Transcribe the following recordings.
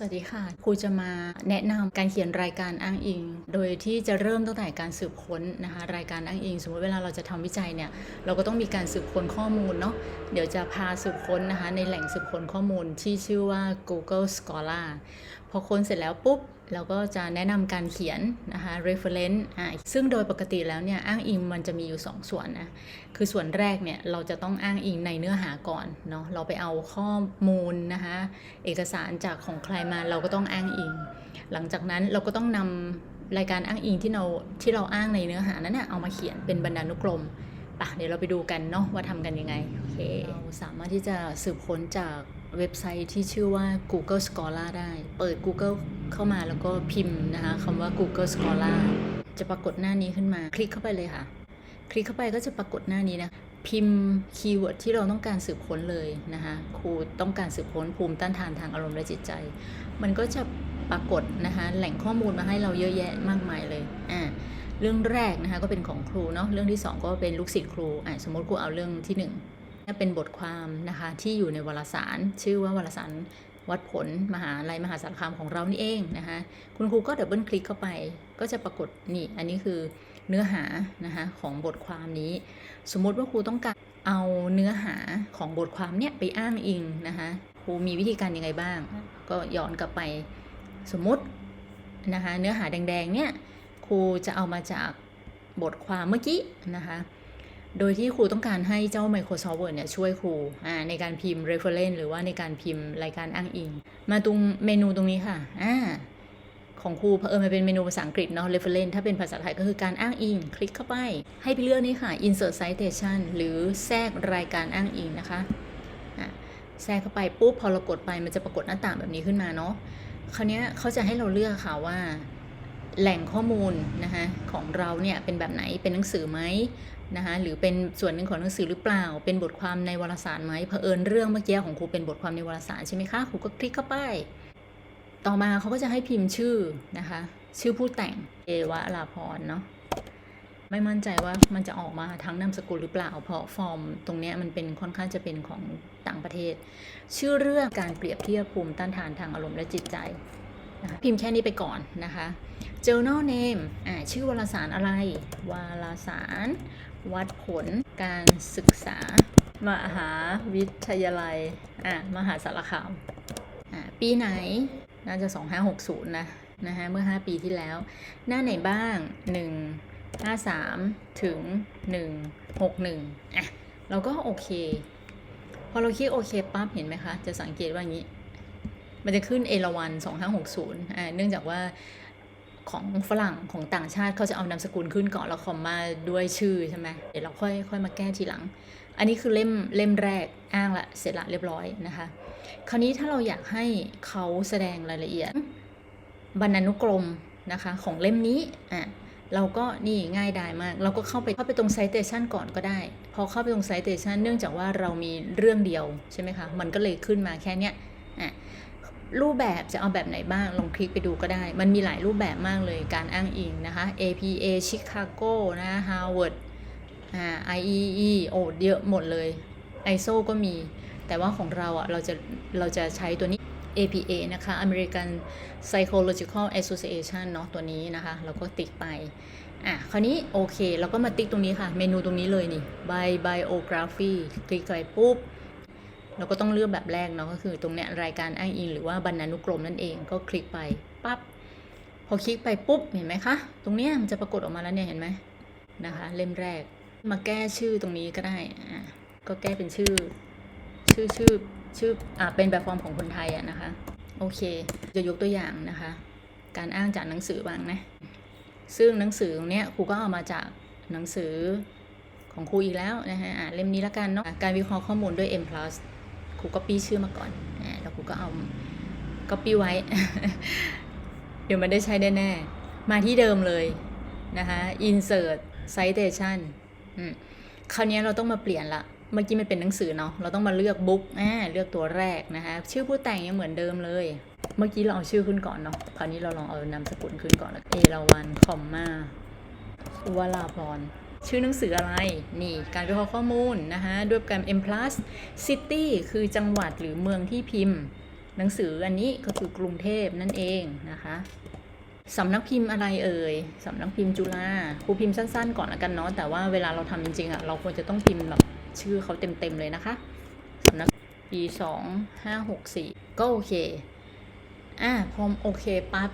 สวัสดีค่ะ ครูจะมาแนะนำการเขียนรายการอ้างอิง โดยที่จะเริ่มตั้งแต่การสืบค้นนะคะรายการอ้างอิง สมมติเวลาเราจะทำวิจัยเนี่ยเราก็ต้องมีการสืบค้นข้อมูลเนาะเดี๋ยวจะพาสืบค้นนะคะในแหล่งสืบค้นข้อมูลที่ชื่อว่า Google Scholar พอค้นเสร็จแล้วปุ๊บ เราก็จะแนะนำการเขียนนะคะ reference อ่าซึ่งโดยปกติแล้วเนี่ยอ้างอิงมันจะมีอยู่ 2 ส่วนนะ คือส่วนแรกเนี่ยเราจะต้องอ้างอิงในเนื้อหาก่อนเนาะ เราไปเอาข้อมูลนะคะเอกสารจากของใครมาเราก็ต้องอ้างอิง หลังจากนั้นเราก็ต้องนำรายการอ้างอิงที่เราที่เราอ้างในเนื้อหานั้นนะเอามาเขียนเป็นบรรณานุกรมปะเดี๋ยวเราไปดูกันเนาะว่าทำกันยังไง โอเค เราสามารถที่จะสืบค้นจาก เว็บไซต์ที่ชื่อว่า Google Scholar ได้ เปิด Google เข้ามาแล้วก็พิมพ์นะคะคำว่า Google Scholar จะปรากฏหน้านี้ขึ้นมา คลิกเข้าไปเลยค่ะ คลิกเข้าไปก็จะปรากฏหน้านี้นะ พิมพ์คีย์เวิร์ดที่เราต้องการสืบค้นเลยนะคะครูต้องการสืบค้นภูมิต้านทานทางอารมณ์และจิตใจ มันก็จะปรากฏนะคะแหล่งข้อมูลมาให้เราเยอะแยะมากมายเลยอ่าเรื่องแรกนะคะก็เป็นของครูเนาะเรื่องที่ 2 ก็เป็นลูกศิษย์ครูอ่าสมมติครูเอาเรื่องที่1นึ่ง เป็นบทความนะคะที่อยู่ในวารสาร ชื่อว่าวารสารวัดผลมหาลัยมหาสารคามของเรานี่เองนะคะคุณครูก็ดับเบิลคลิกเข้าไปก็จะปรากฏนี่อันนี้คือเนื้อหานะคะของบทความนี้ สมมุติว่าครูต้องการเอาเนื้อหาของบทความเนี่ยไปอ้างอิงนะคะครูมีวิธีการยังไงบ้าง ก็ย้อนกลับไปสมมตินะคะเนื้อหาแดงๆเนี่ยครูจะเอามาจากบทความเมื่อกี้นะคะ โดยที่ครูต้องการให้เจ้า Microsoft Word เนี่ยช่วยครูในการพิมพ์ reference หรือว่าในการพิมพ์รายการอ้างอิง มาตรงเมนูตรงนี้ค่ะอ่าของครูเผอิญมันเป็นเมนูภาษาอังกฤษเนาะ reference ถ้าเป็นภาษาไทยก็คือการอ้างอิง คลิกเข้าไป ให้ไปเลือกนี่ค่ะ insert citation หรือแทรกรายการอ้างอิงนะคะแทรกเข้าไปปุ๊บพอเรากดไปมันจะปรากฏหน้าต่างแบบนี้ขึ้นมาเนาะคราวนี้เขาจะให้เราเลือกค่ะว่าแหล่งข้อมูลนะคะของเราเนี่ยเป็นแบบไหนเป็นหนังสือไหม นะคะหรือเป็นส่วนหนึ่งของหนังสือหรือเปล่า เป็นบทความในวารสารไหมเผอิญเรื่องเมื่อกี้ของครูเป็นบทความในวารสารใช่ไหมคะครูก็คลิกเข้าไป ต่อมาเขาก็จะให้พิมพ์ชื่อนะคะ ชื่อผู้แต่งเอวะลาพรเนาะไม่มั่นใจว่ามันจะออกมาทั้งนามสกุลหรือเปล่า เพราะฟอร์มตรงนี้มันเป็นค่อนข้างจะเป็นของต่างประเทศ ชื่อเรื่องการเปรียบเทียบภูมิต้านทานทางอารมณ์และจิตใจ พิมพ์แค่นี้ไปก่อนนะคะ journal name ชื่อวารสารอะไร วารสาร วัดผลการศึกษา มหาวิทยาลัยอ่ามหาสารคามอ่าปีไหนน่าจะ 2560 นะนะคะเมื่อ 5 ปีที่แล้ว หน้าไหนบ้าง 1 53 ถึง 161อะเราก็โอเค พอเราคลิกโอเคปั๊บเห็นไหมคะ จะสังเกตว่าอย่างนี้ มันจะขึ้นเอราวัน2560อ่าเนื่องจากว่าของฝรั่งของต่างชาติเขาจะเอานามสกุลขึ้นก่อนแล้วคอมมาด้วยชื่อใช่ไหมเดี๋ยวเราค่อยค่อยมาแก้ทีหลัง อันนี้คือเล่มเล่มแรกอ้างละเสร็จละเรียบร้อยนะคะ คราวนี้ถ้าเราอยากให้เขาแสดงรายละเอียดบรรณานุกรมนะคะของเล่มนี้อะเราก็นี่ง่ายดายมาก เราก็เข้าไปเข้าไปตรง citation ก่อนก็ได้ พอเข้าไปตรง citation เนื่องจากว่าเรามีเรื่องเดียวใช่ไหมคะ มันก็เลยขึ้นมาแค่เนี้ยอะ รูปแบบจะเอาแบบไหนบ้าง ลองคลิกไปดูก็ได้ มันมีหลายรูปแบบมากเลยการอ้างอิงนะคะ APA Chicago นะ Harvard อ่า IEE โอ้เยอะหมดเลย ISO ก็มี แต่ว่าของเราอะเราจะเราจะใช้ตัวนี้ APA นะคะ American Psychological Association เนาะตัวนี้นะคะเราก็ติ๊กไป อะ คราวนี้โอเค เราก็มาติ๊กตรงนี้ค่ะ เมนูตรงนี้เลยนี่ by biography คลิกไปปุ๊บ เราก็ต้องเลือกแบบแรกเนาะก็คือตรงเนี้ยรายการอ้างอิง หรือว่าบรรณานุกรมนั่นเองก็คลิกไปปั๊บพอคลิกไปปุ๊บเห็นไหมคะ ตรงเนี้ยมันจะปรากฏออกมาแล้วเนี่ยเห็นไหมนะคะ เล่มแรกมาแก้ชื่อตรงนี้ก็ได้อะก็แก้เป็นชื่อ ชื่อชื่อชื่ออ่าเป็นแบบฟอร์มของคนไทยอะนะคะโอเค จะยกตัวอย่างนะคะ การอ้างจากหนังสือบางนะซึ่งหนังสือตรงเนี้ยครูก็เอามาจากหนังสือของครูอีกแล้วนะคะอ่าเล่มนี้ละกันเนาะการวิเคราะห์ข้อมูลด้วย M+ ครูก็ปี้ชื่อมาก่อนอ่าแล้วครูก็เอาก็ปี้ไว้ เดี๋ยวมันได้ใช้แน่ๆมาที่เดิมเลยนะคะ insert citation คราวนี้เราต้องมาเปลี่ยนละเมื่อกี้มันเป็นหนังสือเนาะ เราต้องมาเลือกบุ๊กอ่าเลือกตัวแรกนะคะ ชื่อผู้แต่งยังเหมือนเดิมเลย เมื่อกี้เราเอาชื่อขึ้นก่อนเนาะ คราวนี้เราลองเอานามสกุลขึ้นก่อนแล้วเอราวันคอมมาวลาพร ชื่อหนังสืออะไร นี่ การวิเคราะห์ข้อมูลนะคะด้วยโปรแกรม M+ City คือจังหวัดหรือเมืองที่พิมพ์ หนังสืออันนี้ก็คือกรุงเทพนั่นเองนะคะสำนักพิมพ์อะไรเอ่ยสำนักพิมพ์จุฬาครูพิมพ์สั้นๆ ก่อนละกันเนาะแต่ว่าเวลาเราทำจริงๆอะ่ะเราควรจะต้องพิมพ์แบบชื่อเขาเต็มๆเลยนะคะสำนักปีสองห้าหกสี่ก็โอเคอะพอโอเคปั๊บ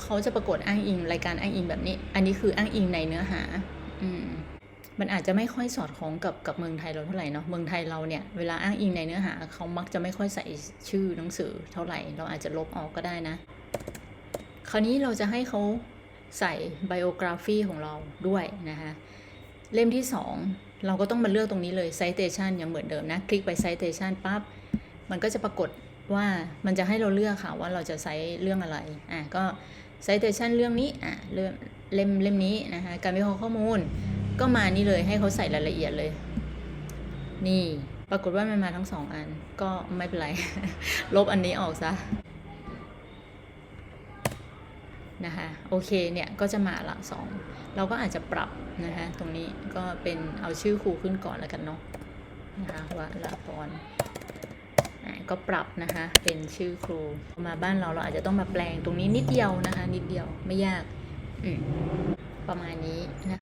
เขาจะปรากฏอ้างอิงรายการอ้างอิงแบบนี้ อันนี้คืออ้างอิงในเนื้อหา อืมมันอาจจะไม่ค่อยสอดคล้องกับกับเมืองไทยเราเท่าไหร่เนาะเมืองไทยเราเนี่ยเวลาอ้างอิงในเนื้อหาเขามักจะไม่ค่อยใส่ชื่อหนังสือเท่าไหร่ เราอาจจะลบออกก็ได้นะ คราวนี้เราจะให้เขาใส่ไบโอกราฟีของเราด้วยนะคะเล่มที่ 2 เราก็ต้องมาเลือกตรงนี้เลย citation ยังเหมือนเดิมนะ คลิกไป citation ปั๊บมันก็จะปรากฏ ว่ามันจะให้เราเลือกค่ะว่าเราจะใช้เรื่องอะไรอะก็ citation เรื่องนี้อะเรื่องเล่มเล่มนี้นะคะการวิเคราะห์ข้อมูลก็มานี่เลยให้เขาใส่รายละเอียดเลย นี่ปรากฏว่ามันมาทั้งสองอันก็ไม่เป็นไร ลบอันนี้ออกซะนะคะโอเคเนี่ยก็จะมาละสองเราก็อาจจะปรับนะคะตรงนี้ก็เป็นเอาชื่อครูขึ้นก่อนแล้วกันเนาะนะคะวละพรอะ ก็ปรับนะคะ เป็นชื่อครู มาบ้านเราเราอาจจะต้องมาแปลงตรงนี้นิดเดียวนะคะ นิดเดียวไม่ยาก ประมาณนี้นะ